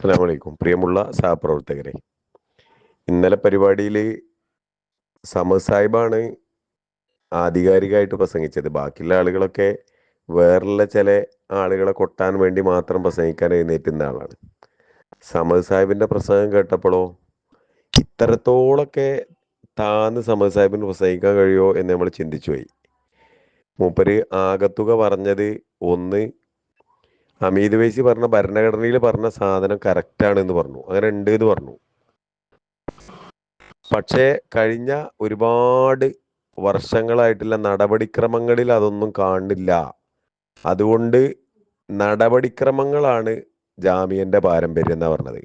അസ്സാം വലൈക്കും പ്രിയമുള്ള സഹപ്രവർത്തകരെ ഇന്നലെ പരിപാടിയിൽ സമദ് സാഹിബാണ് ആധികാരികമായിട്ട് പ്രസംഗിച്ചത്. ബാക്കിയുള്ള ആളുകളൊക്കെ വേറുള്ള ചില ആളുകളെ കൊട്ടാൻ വേണ്ടി മാത്രം പ്രസംഗിക്കാൻ എഴുന്നേറ്റുന്ന ആളാണ്. സമദ് സാഹിബിന്റെ പ്രസംഗം കേട്ടപ്പോഴോ ഇത്രത്തോളൊക്കെ താന്ന് സമദ് സാഹിബിന് പ്രസംഗിക്കാൻ കഴിയുമോ എന്ന് നമ്മൾ ചിന്തിച്ചു പോയി മൂപ്പര് ആകത്തുക പറഞ്ഞത് ഒന്ന് ഹമീദ് വൈസി പറഞ്ഞ ഭരണഘടനയിൽ പറഞ്ഞ സാധനം കറക്റ്റാണ് എന്ന് പറഞ്ഞു. അങ്ങനെ ഉണ്ട് എന്ന് പറഞ്ഞു. പക്ഷേ കഴിഞ്ഞ ഒരുപാട് വർഷങ്ങളായിട്ടുള്ള നടപടിക്രമങ്ങളിൽ അതൊന്നും കാണില്ല. അതുകൊണ്ട് നടപടിക്രമങ്ങളാണ് ജാമ്യന്റെ പാരമ്പര്യം എന്നാ പറഞ്ഞത്.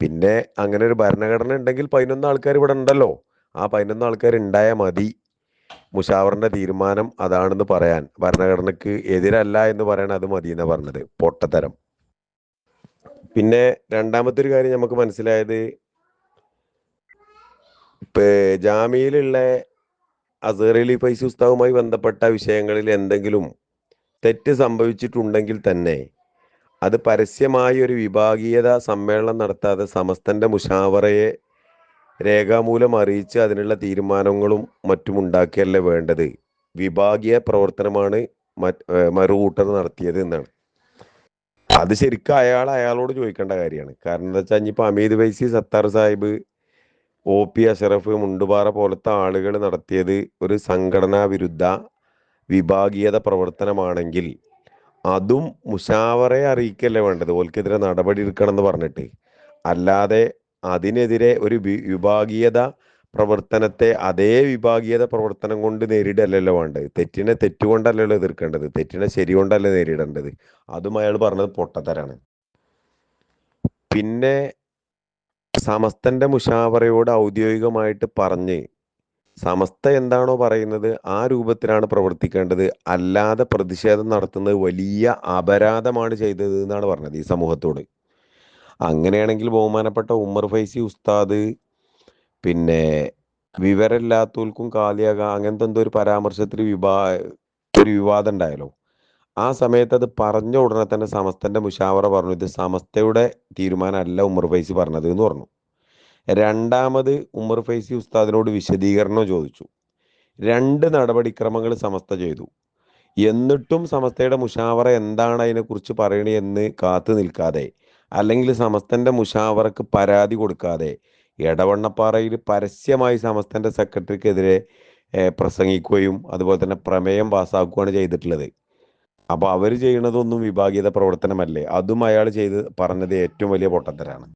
പിന്നെ അങ്ങനെ ഒരു ഭരണഘടന ഉണ്ടെങ്കിൽ പതിനൊന്ന് ആൾക്കാർ ഇവിടെ ഉണ്ടല്ലോ. ആ പതിനൊന്ന് ആൾക്കാർ ഉണ്ടായാൽ മതി. മുഷാവറിന്റെ തീരുമാനം അതാണെന്ന് പറയാൻ ഭരണഘടനക്ക് എതിരല്ല എന്ന് പറയാൻ അത് മതി പറഞ്ഞത്. പൊട്ടത്തരം. പിന്നെ രണ്ടാമത്തെ ഒരു കാര്യം നമുക്ക് മനസ്സിലായത് ജാമ്യയിലുള്ള അസറലി ഫൈസി ഉസ്താവുമായി ബന്ധപ്പെട്ട വിഷയങ്ങളിൽ എന്തെങ്കിലും തെറ്റ് സംഭവിച്ചിട്ടുണ്ടെങ്കിൽ തന്നെ അത് പരസ്യമായി ഒരു വിഭാഗീയത സമ്മേളനം നടത്താതെ സമസ്തന്റെ മുഷാവറയെ രേഖാമൂലം അറിയിച്ച് അതിനുള്ള തീരുമാനങ്ങളും മറ്റും ഉണ്ടാക്കിയല്ലേ വേണ്ടത്. വിഭാഗീയ പ്രവർത്തനമാണ് മറുകൂട്ടർ നടത്തിയത് എന്നാണ്. അത് ശരിക്കും അയാൾ അയാളോട് ചോദിക്കേണ്ട കാര്യമാണ്. കാരണം എന്താ വെച്ചാൽ ഇനിയിപ്പോൾ അമീദ് വൈസി സത്താർ സാഹിബ് ഒ പി അഷറഫ് മുണ്ടുപാറ പോലത്തെ ആളുകൾ നടത്തിയത് ഒരു സംഘടനാ വിരുദ്ധ വിഭാഗീയത പ്രവർത്തനമാണെങ്കിൽ അതും മുഷാവറെ അറിയിക്കല്ലേ വേണ്ടത്. ഓൽക്കെതിരെ നടപടി എടുക്കണം എന്ന് പറഞ്ഞിട്ട്. അല്ലാതെ അതിനെതിരെ ഒരു വിഭാഗീയത പ്രവർത്തനത്തെ അതേ വിഭാഗീയത പ്രവർത്തനം കൊണ്ട് നേരിടല്ലല്ലോ വേണ്ടത്. തെറ്റിനെ തെറ്റുകൊണ്ടല്ലല്ലോ എതിർക്കേണ്ടത്. തെറ്റിനെ ശരി കൊണ്ടല്ല നേരിടേണ്ടത്. അതും അയാൾ പറഞ്ഞത് പൊട്ടത്തരാണ്. പിന്നെ സമസ്തന്റെ മുഷാവറയോട് ഔദ്യോഗികമായിട്ട് പറഞ്ഞ് സമസ്ത എന്താണോ പറയുന്നത് ആ രൂപത്തിലാണ് പ്രവർത്തിക്കേണ്ടത്. അല്ലാതെ പ്രതിഷേധം നടത്തുന്നത് വലിയ അപരാധമാണ് ചെയ്തത് എന്നാണ് പറഞ്ഞത് ഈ സമൂഹത്തോട്. അങ്ങനെയാണെങ്കിൽ ബഹുമാനപ്പെട്ട ഉമ്മർ ഫൈസി ഉസ്താദ് പിന്നെ വിവരമില്ലാത്തവർക്കും കാലിയാകാം അങ്ങനത്തെ എന്തോ ഒരു പരാമർശത്തിൽ വിവാ ഒരു വിവാദം ഉണ്ടായല്ലോ. ആ സമയത്ത് അത് പറഞ്ഞ ഉടനെ തന്നെ സമസ്തന്റെ മുഷാവറ പറഞ്ഞു. ഇത് സമസ്തയുടെ തീരുമാനമല്ല ഉമർ ഫൈസി പറഞ്ഞത് എന്ന് പറഞ്ഞു. രണ്ടാമത് ഉമർ ഫൈസി ഉസ്താദിനോട് വിശദീകരണം ചോദിച്ചു. രണ്ട് നടപടിക്രമങ്ങൾ സമസ്ത ചെയ്തു. എന്നിട്ടും സമസ്തയുടെ മുഷാവറ എന്താണ് അതിനെക്കുറിച്ച് പറയണേ എന്ന് കാത്തു നിൽക്കാതെ അല്ലെങ്കിൽ സമസ്തന്റെ മുഷാവറക്ക് പരാതി കൊടുക്കാതെ എടവണ്ണപ്പാറയിൽ പരസ്യമായി സമസ്തന്റെ സെക്രട്ടറിക്കെതിരെ പ്രസംഗിക്കുകയും അതുപോലെ തന്നെ പ്രമേയം പാസ്സാക്കുകയാണ് ചെയ്തിട്ടുള്ളത്. അപ്പോൾ അവർ ചെയ്യുന്നതൊന്നും വിഭാഗീയത പ്രവർത്തനമല്ലേ? അതും അയാൾ ചെയ്ത് പറഞ്ഞത് ഏറ്റവും വലിയ പൊട്ടത്തരാണ്.